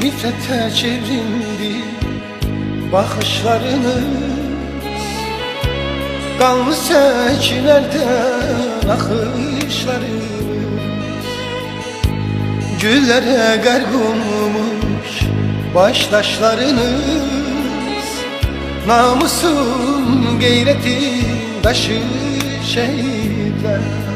Hasrete çevrildi bakışlarınız Kanlı seçilerden akışlarınız Güllere garg olmuş baştaşlarınız Namusun gayretin taşı şehitler.